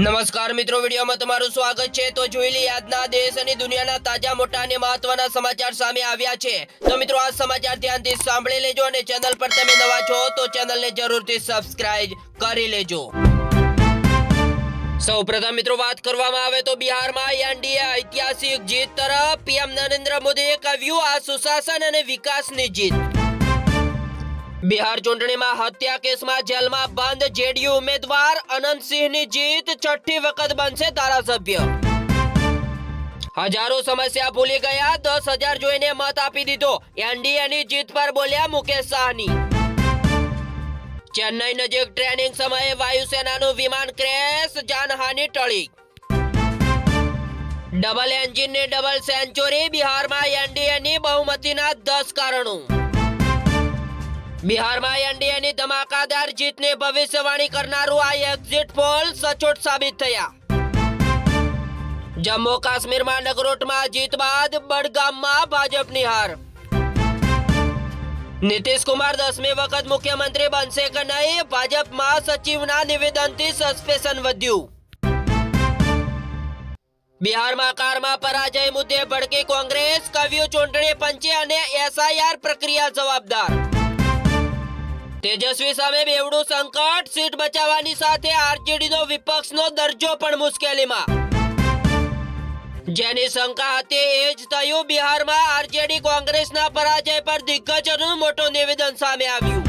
નમસ્કાર મિત્રો, વિડીયોમાં તમારું સ્વાગત છે. તો જોઈ લઈએ આજના દેશ અને દુનિયાના તાજા, મોટા અને મહત્વના સમાચાર સામે આવ્યા છે. તો મિત્રો, આ સમાચાર ધ્યાનથી સાંભળી લેજો અને ચેનલ પર તમે નવા છો તો ચેનલને જરૂરથી સબસ્ક્રાઇબ કરી લેજો. સૌપ્રથમ મિત્રો, વાત કરવામાં આવે તો બિહારમાં એનડીએ ઐતિહાસિક જીત તરફ પીએમ નરેન્દ્ર મોદીએ કહ્યું, આ સુશાસન અને વિકાસની જીત. બિહાર ચૂંટણીમાં હત્યા કેસમાં જેલમાં બંધ જેડીયુ ઉમેદવાર અનંતસિંહની જીત છઠ્ઠી વખત બનશે ધારાસભ્ય. હજારો સમસ્યા ભૂલી ગયા, દસ હજાર જોઈને મત આપી દીધો. એનડીએની જીત પર બોલ્યા મુકેશ સાહની. ચેન્નઈ નજીક ટ્રેનિંગ સમયે વાયુસેનાનું વિમાન ક્રેશ, જાનહાની ટળી. ડબલ એન્જિનની ડબલ સેન્ચુરી, બિહારમાં એનડીએની બહુમતીના દસ કારણો. બિહારમાં એનડીએની ધમાકાદાર જીતની ભવિષ્યવાણી કરનારું આ એક્ઝિટ પોલ સચોટ સાબિત થયા. જમ્મુ કાશ્મીરમાં નગરોટમાં જીત બાદ બડગામમાં ભાજપની હાર. નીતિશ કુમાર દસમી વખત મુખ્યમંત્રી બનશે કે નહીં ભાજપમાં સચિવના નિવેદનથી સસ્પેન્શન વધ્યું. બિહારમાં કારમાં પરાજય મુદ્દે ભડકી કોંગ્રેસ કવ્યું ચૂંટણી પંચે અને એસઆઈઆર પ્રક્રિયા જવાબદાર. તેજસ્વી સામે બેવડું સંકટ, સીટ બચાવવાની સાથે આરજેડીનો વિપક્ષનો દરજ્જો પણ મુશ્કેલીમાં. જેની શંકા હતી એ જ થયું, બિહારમાં આરજેડી કોંગ્રેસના પરાજય પર દિગ્ગજોનું મોટું નિવેદન સામે આવ્યું.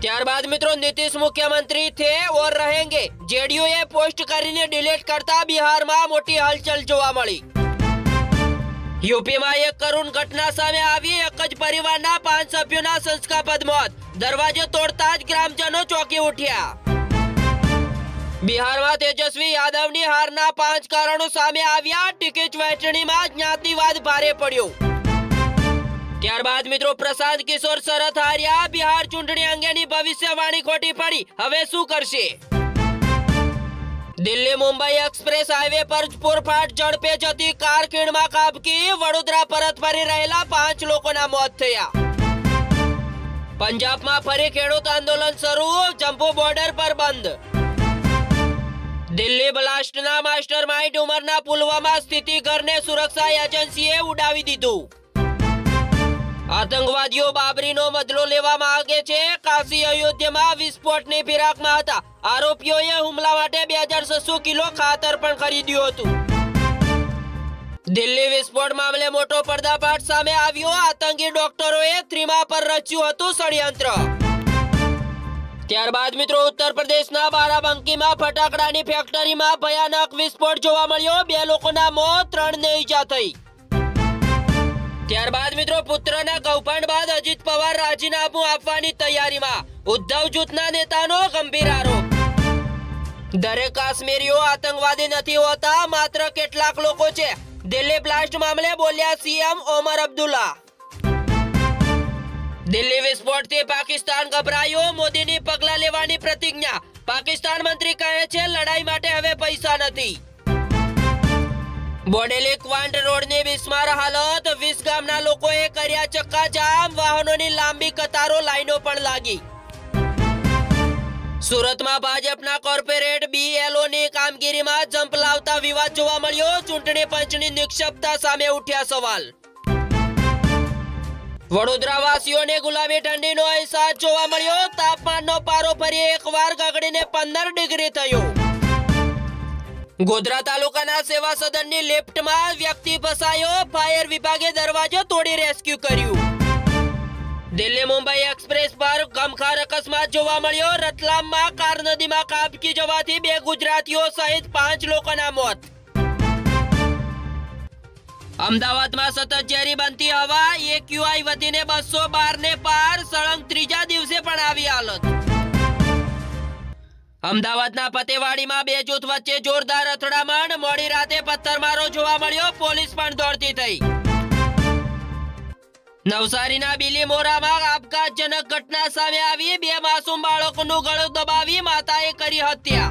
ત્યારબાદ મિત્રો, નીતિશ મુખ્યમંત્રી થે ઓર રહેંગે. જેડીયુએ પોસ્ટ કરીને ડિલીટ કરતા બિહારમાં મોટી હલચલ જોવા મળી. યુપીમાં એક કરુણ ઘટના સામે આવી. એક જ પરિવારના પાંચ સભ્યોના સંસ્કાપદ મોત દરવાજો તોડતા જ ગ્રામજનો ચોકી ઉઠ્યા. બિહારમાં તેજસ્વી યાદવની હારના પાંચ કારણો સામે આવ્યા. ટિકિટ વહેંચણીમાં જ્ઞાતિવાદ ભારે પડ્યો. ત્યારબાદ મિત્રો પ્રશાંત કિશોર શરત હાર્યા બિહાર ચૂંટણી અંગેની ભવિષ્યવાણી ખોટી પડી. હવે શું કરશે? દિલ્હી મુંબઈ એક્સપ્રેસ હાઈવે પર પૂરફાટ ઝડપે જતી કાર ખીણમાં ખાબકી વડોદરા પરત ફરી રહેલા પાંચ લોકોના મોત થયા. પંજાબમાં ફરી ખેડૂત આંદોલન શરૂ જમ્મુ બોર્ડર પર બંધ. દિલ્હી બ્લાસ્ટના માસ્ટર માઇન્ડ ઉમરના પુલવામા સ્થિતિ ઘરને સુરક્ષા એજન્સીએ ઉડાવી દીધું. આતંકવાદીઓ બાબરીનો બદલો લેવા માંગે છે. કાશી અયોધ્યામાં વિસ્ફોટની ફિરાકમાં હતા. આરોપીઓએ હુમલા માટે બે હજાર છસો કિલો ખાતર પણ ખરીદ્યું હતું. દિલ્હી વિસ્ફોટ મામલે મોટો પર્દાફાશ સામે આવ્યો. આતંકી ડોક્ટરોએ ત્રિમા પર રચ્યું હતું ષડયંત્ર. ત્યારબાદ મિત્રો, ઉત્તર પ્રદેશના બારાબંકીમાં ફટાકડાની ફેક્ટરીમાં ભયાનક વિસ્ફોટ જોવા મળ્યો. બે લોકોના મોત, ત્રણને ઈજા થઈ. ત્યારબાદ મિત્રો, પુત્રના કૌભાંડ બાદ અજીત પવાર રાજીનામું આપવાની તૈયારીમાં. ઉદ્ધવ જૂથના નેતાનો ગંભીર આરોપ. દરેક કાશ્મીરીઓ આતંકવાદી નથી હોતા, માત્ર કેટલાક લોકો છે. દિલ્હી બ્લાસ્ટ મામલે બોલ્યા સીએમ ઓમર અબ્દુલ્લા. દિલ્હી વિસ્ફોટથી પાકિસ્તાન ગભરાયો, મોદીની પગલા લેવાની પ્રતિજ્ઞા. પાકિસ્તાન મંત્રી કહે છે, લડાઈ માટે હવે પૈસા નથી. બોડેલી ક્વાંટ રોડની બિસ્માર હાલત. વીસ ગામના લોકોએ કર્યા ચક્કાજામ. વાહનોની લાંબી કતારો, લાઈનો પણ લાગી. સુરતમાં ભાજપના કોર્પોરેટ બીએલઓ ની કામગીરીમાં જંપ લાવતા વિવાદ જોવા મળ્યો. ચૂંટણી પંચની નિક્ષેપતા સામે ઉઠ્યા સવાલ. વડોદરાવાસીઓને ગુલાબી ઠંડીનો અહેસાસ જોવા મળ્યો. તાપમાનનો પારો ફરી એકવાર ગગડીને પંદર ડિગ્રી થયો. ગોધરા તાલુકાના સેવા સદનની લિફ્ટમાં વ્યક્તિ ફસાયો, ફાયર વિભાગે દરવાજો તોડી રેસ્ક્યુ કર્યું. દિલ્હી મુંબઈ એક્સપ્રેસ પર ગમખાર અકસ્માત જોવા મળ્યો. રતલામમાં કાર નદીમાં કાબકી જવાથી બે ગુજરાતીઓ સહિત પાંચ લોકોના મોત. અમદાવાદમાં સતત ઝેરી બનતી હવા એક્યુઆઈ વધીને બસો બાર ને પાર, સળંગ ત્રીજા દિવસે પણ આવી હાલત. અમદાવાદના પતેવાડીમાં બે જૂથ વચ્ચે જોરદાર અથડામણ. મોડી રાતે પથ્થરમારો જોવા મળ્યો. પોલીસ પણ દોડતી થઈ. નવસારીના બિલીમોરામાં આપઘાતજનક ઘટના સામે આવી. બે માસૂમ બાળકોનું ગળું દબાવી માતાએ કરી હત્યા.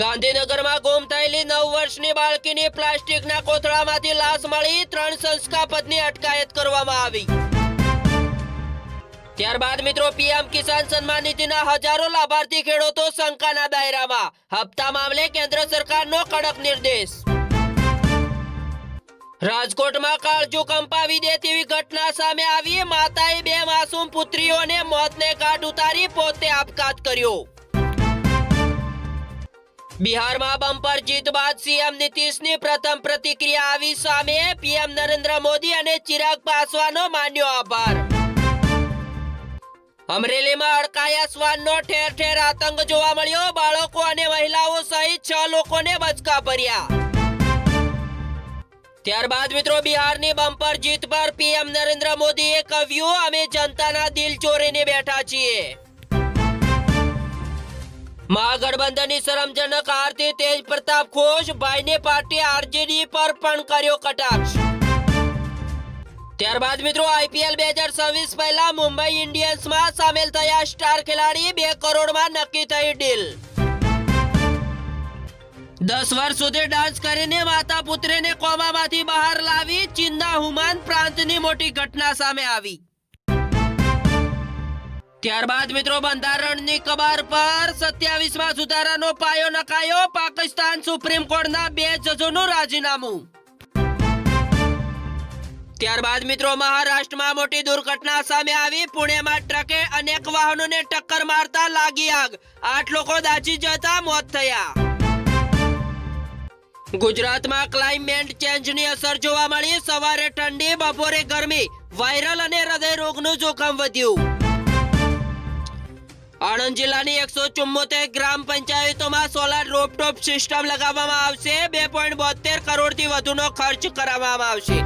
ગાંધીનગરમાં ગુમ થયેલી નવ વર્ષની બાળકીની પ્લાસ્ટિકના કોથળામાંથી લાશ મળી. ત્રણ સંસ્કાપદની અટકાયત કરવામાં આવી. ત્યારબાદ મિત્રો પીએમ કિસાન સન્માન નીતિના હજારો લાભાર્થી ખેડૂતો શંકાના દાયરામાં. હપ્તા મામલે કેન્દ્ર સરકારનો કડક નિર્દેશ. રાજકોટમાં કાળજુ કંપાવી દે તેવી ઘટના સામે આવી. માતાએ બે માસૂમ પુત્રીઓને મોતને ઘાટ ઉતારી પોતે આપઘાત કર્યો. બિહારમાં બમ્પર જીત બાદ સીએમ નીતિશની પ્રથમ પ્રતિક્રિયા આવી સામે પીએમ નરેન્દ્ર મોદી અને ચિરાગ પાસવાનો માન્યો આભાર. અમરેલીમાં અડકાયા શ્વાનનો ઠેર ઠેર આતંક જોવા મળ્યો. બાળકો અને મહિલાઓ સહિત છ લોકોને બચકા ભર્યા. ત્યારબાદ મિત્રો બિહારની બમ્પર જીત પર પીએમ નરેન્દ્ર મોદીએ કહ્યું અમે જનતાના દિલ ચોરીને બેઠા છીએ. મહાગઠબંધનની શરમજનક આરતી તેજ પ્રતાપ ઘોષ, ભાઈની પાર્ટી આરજેડી પર પણ કર્યો કટાક્ષ. ત્યારબાદ મિત્રો આઈપીએલ બે હજાર છવ્વીસ પહેલા મુંબઈ ઇન્ડિયન્સમાં સામેલ થયા સ્ટાર ખેલાડી બે કરોડમાં નક્કી થઈ ડીલ. દસ વર્ષ સુધી ડાન્સ કરીને માતા પુત્રીને કોમામાંથી બહાર લાવી ચીનના હુમાન પ્રાંતની મોટી ઘટના સામે આવી. ત્યારબાદ મિત્રો બંધારણની કબાર પર સત્યાવીસમાં સુધારાનો પાયો નખાયો પાકિસ્તાન સુપ્રીમ કોર્ટના બે જજોનું રાજીનામું. ત્યારબાદ મિત્રો મહારાષ્ટ્રમાં મોટી દુર્ઘટના સામે આવી. પુણેમાં ટ્રકે અનેક વાહનોને ટક્કર મારતા લાગી આગ. આઠ લોકો દાઝી જતા મોત થયા. ગુજરાતમાં ક્લાઇમેટ ચેન્જની અસર જોવા મળી. સવારે ઠંડી, બપોરે ગરમી. વાયરલ અને હૃદય રોગનું જોખમ વધ્યું. આણંદ જિલ્લાની એકસો ચુમ્મોતેર ગ્રામ પંચાયતોમાં સોલાર રોપટોપ સિસ્ટમ લગાવવામાં આવશે. બે પોઈન્ટ બોતેર કરોડથી વધુનો ખર્ચ કરાવવામાં આવશે.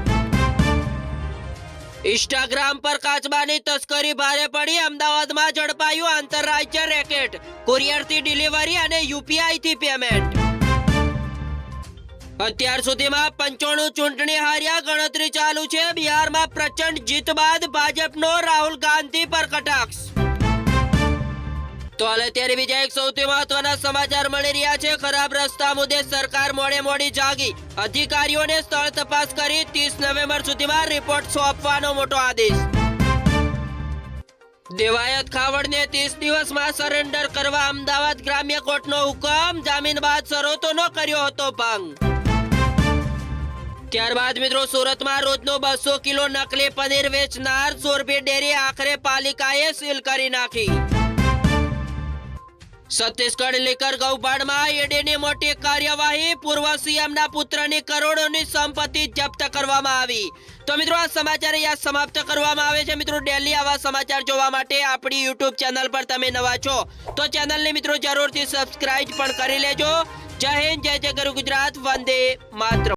ઇન્સ્ટાગ્રામ પર કાચબાની તસ્કરી ભારે પડી. અમદાવાદમાં ઝડપાયું આંતરરાજ્ય રેકેટ. કુરિયરથી ડિલિવરી અને યુપીઆઈ થી પેમેન્ટ. અત્યાર સુધીમાં પંચોણું ચૂંટણી હાર્યા, ગણતરી ચાલુ છે. બિહારમાં પ્રચંડ જીત બાદ ભાજપનો રાહુલ ગાંધી પર કટાક્ષ. તો હાલ અત્યારે બીજા એક સૌથી મહત્વના સમાચાર મળી રહ્યા છે. ખરાબ રસ્તા મુદ્દે સરકાર મોડે મોડી જાગી. અધિકારીઓને સ્થળ તપાસ કરી ત્રીસ નવેમ્બર સુધીમાં રિપોર્ટ સોંપવાનો મોટો આદેશ. દેવાયત ખાવડને ત્રીસ દિવસમાં સરેન્ડર કરવા અમદાવાદ ગ્રામ્ય કોર્ટનો હુકમ. જામીન બાદ શરતોનો કર્યો હતો ભંગ. ત્યારબાદ મિત્રો સુરતમાં રોજનો બસો કિલો નકલી પનીર વેચનાર સોરભી ડેરી આખરે પાલિકાએ સીલ કરી નાખી. છત્તીસગઢ લેકર ગૌભાડમાં ઈડીની મોટી કાર્યવાહી, પૂર્વ સીએમના પુત્રની કરોડોની સંપત્તિ જપ્ત કરવામાં આવી. તો મિત્રો, આ સમાચાર અહીંયા સમાપ્ત કરવામાં આવે છે. મિત્રો, ડેલી આવા સમાચાર જોવા માટે આપણી યુટ્યુબ ચેનલ પર તમે નવા છો, તો ચેનલને મિત્રો જરૂરથી સબસ્ક્રાઇબ પણ કરી લેજો. જય હિન્દ, જય જય ગુરુ ગુજરાત, વંદે માત્ર